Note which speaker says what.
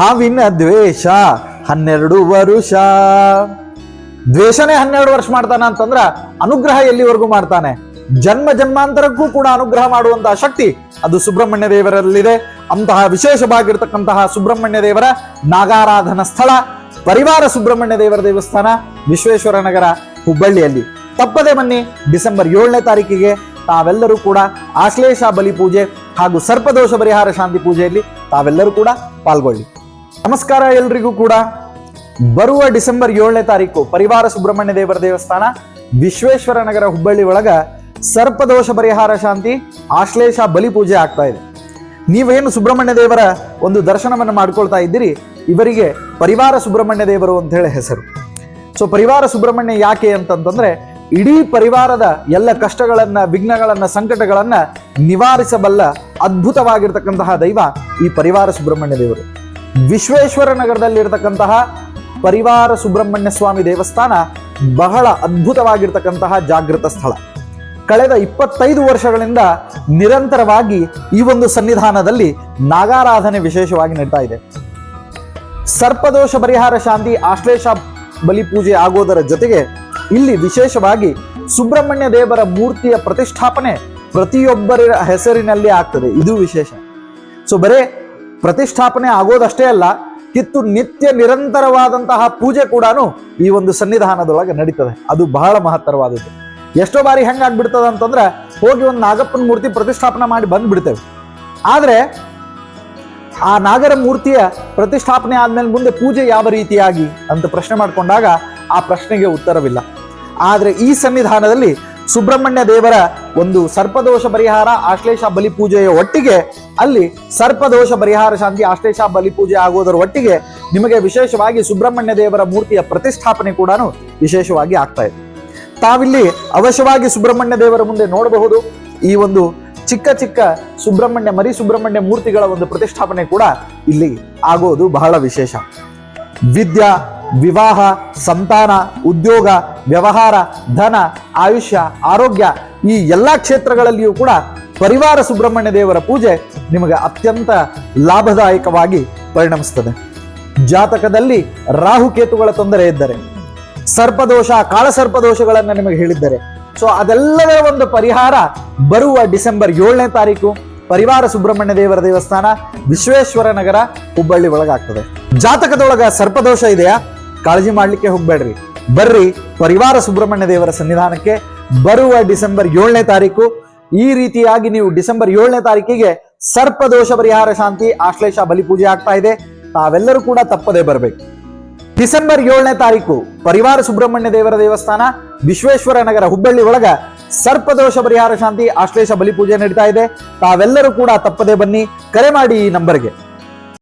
Speaker 1: ಹಾವಿನ ದ್ವೇಷ ಹನ್ನೆರಡು ವರುಷ. ದ್ವೇಷನೇ ಹನ್ನೆರಡು ವರ್ಷ ಮಾಡ್ತಾನ ಅಂತಂದ್ರ ಅನುಗ್ರಹ ಎಲ್ಲಿವರೆಗೂ ಮಾಡ್ತಾನೆ? ಜನ್ಮ ಜನ್ಮಾಂತರಕ್ಕೂ ಕೂಡ ಅನುಗ್ರಹ ಮಾಡುವಂತಹ ಶಕ್ತಿ ಅದು ಸುಬ್ರಹ್ಮಣ್ಯ ದೇವರಲ್ಲಿದೆ. ಅಂತಹ ವಿಶೇಷವಾಗಿರ್ತಕ್ಕಂತಹ ಸುಬ್ರಹ್ಮಣ್ಯ ದೇವರ ನಾಗಾರಾಧನ ಸ್ಥಳ, ಪರಿವಾರ ಸುಬ್ರಹ್ಮಣ್ಯ ದೇವರ ದೇವಸ್ಥಾನ, ವಿಶ್ವೇಶ್ವರ ನಗರ ಹುಬ್ಬಳ್ಳಿಯಲ್ಲಿ. ತಪ್ಪದೆ ಬನ್ನಿ, ಡಿಸೆಂಬರ್ ಏಳನೇ ತಾರೀಕಿಗೆ ತಾವೆಲ್ಲರೂ ಕೂಡ ಆಶ್ಲೇಷ ಬಲಿ ಪೂಜೆ ಹಾಗೂ ಸರ್ಪದೋಷ ಪರಿಹಾರ ಶಾಂತಿ ಪೂಜೆಯಲ್ಲಿ ತಾವೆಲ್ಲರೂ ಕೂಡ ಪಾಲ್ಗೊಳ್ಳಿ. ನಮಸ್ಕಾರ ಎಲ್ರಿಗೂ ಕೂಡ. ಬರುವ ಡಿಸೆಂಬರ್ ಏಳನೇ ತಾರೀಕು ಪರಿವಾರ ಸುಬ್ರಹ್ಮಣ್ಯ ದೇವರ ದೇವಸ್ಥಾನ, ವಿಶ್ವೇಶ್ವರ ನಗರ ಹುಬ್ಬಳ್ಳಿ ಒಳಗ ಸರ್ಪದೋಷ ಪರಿಹಾರ ಶಾಂತಿ, ಆಶ್ಲೇಷ ಬಲಿ ಪೂಜೆ ಆಗ್ತಾ ಇದೆ. ನೀವೇನು ಸುಬ್ರಹ್ಮಣ್ಯ ದೇವರ ಒಂದು ದರ್ಶನವನ್ನು ಮಾಡ್ಕೊಳ್ತಾ ಇದ್ದೀರಿ, ಇವರಿಗೆ ಪರಿವಾರ ಸುಬ್ರಹ್ಮಣ್ಯ ದೇವರು ಅಂತ ಹೇಳಿ ಹೆಸರು. ಸೊ ಪರಿವಾರ ಸುಬ್ರಹ್ಮಣ್ಯ ಯಾಕೆ ಅಂತಂತಂದ್ರೆ, ಇಡೀ ಪರಿವಾರದ ಎಲ್ಲ ಕಷ್ಟಗಳನ್ನ, ವಿಘ್ನಗಳನ್ನ, ಸಂಕಟಗಳನ್ನ ನಿವಾರಿಸಬಲ್ಲ ಅದ್ಭುತವಾಗಿರ್ತಕ್ಕಂತಹ ದೈವ ಈ ಪರಿವಾರ ಸುಬ್ರಹ್ಮಣ್ಯ ದೇವರು. ವಿಶ್ವೇಶ್ವರ ನಗರದಲ್ಲಿರ್ತಕ್ಕಂತಹ ಪರಿವಾರ ಸುಬ್ರಹ್ಮಣ್ಯ ಸ್ವಾಮಿ ದೇವಸ್ಥಾನ ಬಹಳ ಅದ್ಭುತವಾಗಿರ್ತಕ್ಕಂತಹ ಜಾಗೃತ ಸ್ಥಳ. ಕಳೆದ ಇಪ್ಪತ್ತೈದು ವರ್ಷಗಳಿಂದ ನಿರಂತರವಾಗಿ ಈ ಒಂದು ಸನ್ನಿಧಾನದಲ್ಲಿ ನಾಗಾರಾಧನೆ ವಿಶೇಷವಾಗಿ ನಡೀತಾ ಇದೆ. ಸರ್ಪದೋಷ ಪರಿಹಾರ ಶಾಂತಿ ಆಶ್ಲೇಷ ಬಲಿ ಪೂಜೆ ಆಗೋದರ ಜೊತೆಗೆ ಇಲ್ಲಿ ವಿಶೇಷವಾಗಿ ಸುಬ್ರಹ್ಮಣ್ಯ ದೇವರ ಮೂರ್ತಿಯ ಪ್ರತಿಷ್ಠಾಪನೆ ಪ್ರತಿಯೊಬ್ಬರ ಹೆಸರಿನಲ್ಲಿ ಆಗ್ತದೆ. ಇದು ವಿಶೇಷ. ಸೊ ಬರೇ ಪ್ರತಿಷ್ಠಾಪನೆ ಆಗೋದಷ್ಟೇ ಅಲ್ಲ, ಕಿತ್ತು ನಿತ್ಯ ನಿರಂತರವಾದಂತಹ ಪೂಜೆ ಕೂಡ ಈ ಒಂದು ಸನ್ನಿಧಾನದೊಳಗೆ ನಡೀತದೆ. ಅದು ಬಹಳ ಮಹತ್ತರವಾದದ್ದು. ಎಷ್ಟೋ ಬಾರಿ ಹೆಂಗಾಗ್ಬಿಡ್ತದೆ ಅಂತಂದ್ರೆ, ಹೋಗಿ ಒಂದು ನಾಗಪ್ಪನ ಮೂರ್ತಿ ಪ್ರತಿಷ್ಠಾಪನೆ ಮಾಡಿ ಬಂದ್ಬಿಡ್ತೇವೆ. ಆದರೆ, ಆ ನಾಗರ ಮೂರ್ತಿಯ ಪ್ರತಿಷ್ಠಾಪನೆ ಆದ್ಮೇಲೆ ಮುಂದೆ ಪೂಜೆ ಯಾವ ರೀತಿಯಾಗಿ ಅಂತ ಪ್ರಶ್ನೆ ಮಾಡಿಕೊಂಡಾಗ ಆ ಪ್ರಶ್ನೆಗೆ ಉತ್ತರವಿಲ್ಲ. ಆದ್ರೆ ಈ ಸನ್ನಿಧಾನದಲ್ಲಿ ಸುಬ್ರಹ್ಮಣ್ಯ ದೇವರ ಒಂದು ಸರ್ಪದೋಷ ಪರಿಹಾರ ಆಶ್ಲೇಷ ಬಲಿ ಪೂಜೆಯ ಒಟ್ಟಿಗೆ, ಅಲ್ಲಿ ಸರ್ಪದೋಷ ಪರಿಹಾರ ಶಾಂತಿ ಆಶ್ಲೇಷ ಬಲಿ ಪೂಜೆ ಆಗೋದರ ಒಟ್ಟಿಗೆ ನಿಮಗೆ ವಿಶೇಷವಾಗಿ ಸುಬ್ರಹ್ಮಣ್ಯ ದೇವರ ಮೂರ್ತಿಯ ಪ್ರತಿಷ್ಠಾಪನೆ ಕೂಡ ವಿಶೇಷವಾಗಿ ಆಗ್ತಾ ಇದೆ. ತಾವಿಲ್ಲಿ ಅವಶ್ಯವಾಗಿ ಸುಬ್ರಹ್ಮಣ್ಯ ದೇವರ ಮುಂದೆ ನೋಡಬಹುದು. ಈ ಒಂದು ಚಿಕ್ಕ ಚಿಕ್ಕ ಸುಬ್ರಹ್ಮಣ್ಯ ಮರಿ ಸುಬ್ರಹ್ಮಣ್ಯ ಮೂರ್ತಿಗಳ ಒಂದು ಪ್ರತಿಷ್ಠಾಪನೆ ಕೂಡ ಇಲ್ಲಿ ಆಗೋದು ಬಹಳ ವಿಶೇಷ. ವಿದ್ಯಾ, ವಿವಾಹ, ಸಂತಾನ, ಉದ್ಯೋಗ ವ್ಯವಹಾರ, ಧನ, ಆಯುಷ್ಯ, ಆರೋಗ್ಯ ಈ ಎಲ್ಲಾ ಕ್ಷೇತ್ರಗಳಲ್ಲಿಯೂ ಕೂಡ ಪರಿವಾರ ಸುಬ್ರಹ್ಮಣ್ಯ ದೇವರ ಪೂಜೆ ನಿಮಗೆ ಅತ್ಯಂತ ಲಾಭದಾಯಕವಾಗಿ ಪರಿಣಮಿಸ್ತದೆ. ಜಾತಕದಲ್ಲಿ ರಾಹುಕೇತುಗಳ ತೊಂದರೆ ಇದ್ದರೆ, ಸರ್ಪದೋಷ, ಕಾಳಸರ್ಪದೋಷಗಳನ್ನು ನಿಮಗೆ ಹೇಳಿದ್ದಾರೆ, ಸೊ ಅದೆಲ್ಲದರ ಒಂದು ಪರಿಹಾರ ಬರುವ ಡಿಸೆಂಬರ್ ಏಳನೇ ತಾರೀಕು ಪರಿವಾರ ಸುಬ್ರಹ್ಮಣ್ಯ ದೇವರ ದೇವಸ್ಥಾನ ವಿಶ್ವೇಶ್ವರ ನಗರ ಹುಬ್ಬಳ್ಳಿ ಒಳಗಾಗ್ತದೆ. ಜಾತಕದೊಳಗ ಸರ್ಪದೋಷ ಇದೆಯಾ? ಕಾಳಜಿ ಮಾಡ್ಲಿಕ್ಕೆ ಹೋಗ್ಬೇಡ್ರಿ. ಬರ್ರಿ ಪರಿವಾರ ಸುಬ್ರಹ್ಮಣ್ಯ ದೇವರ ಸನ್ನಿಧಾನಕ್ಕೆ ಬರುವ ಡಿಸೆಂಬರ್ ಏಳನೇ ತಾರೀಕು. ಈ ರೀತಿಯಾಗಿ ನೀವು ಡಿಸೆಂಬರ್ ಏಳನೇ ತಾರೀಕಿಗೆ ಸರ್ಪದೋಷ ಪರಿಹಾರ ಶಾಂತಿ ಆಶ್ಲೇಷ ಬಲಿ ಪೂಜೆ ಆಗ್ತಾ ಇದೆ. ತಾವೆಲ್ಲರೂ ಕೂಡ ತಪ್ಪದೇ ಬರಬೇಕು. ಡಿಸೆಂಬರ್ ಏಳನೇ ತಾರೀಕು ಪರಿವಾರ ಸುಬ್ರಹ್ಮಣ್ಯ ದೇವರ ದೇವಸ್ಥಾನ ವಿಶ್ವೇಶ್ವರ ನಗರ ಹುಬ್ಬಳ್ಳಿ ಒಳಗ ಸರ್ಪದೋಷ ಪರಿಹಾರ ಶಾಂತಿ ಆಶ್ಲೇಷ ಬಲಿ ಪೂಜೆ ನಡೀತಾ ಇದೆ. ತಾವೆಲ್ಲರೂ ಕೂಡ ತಪ್ಪದೆ ಬನ್ನಿ. ಕರೆ ಮಾಡಿ ಈ ನಂಬರ್ಗೆ.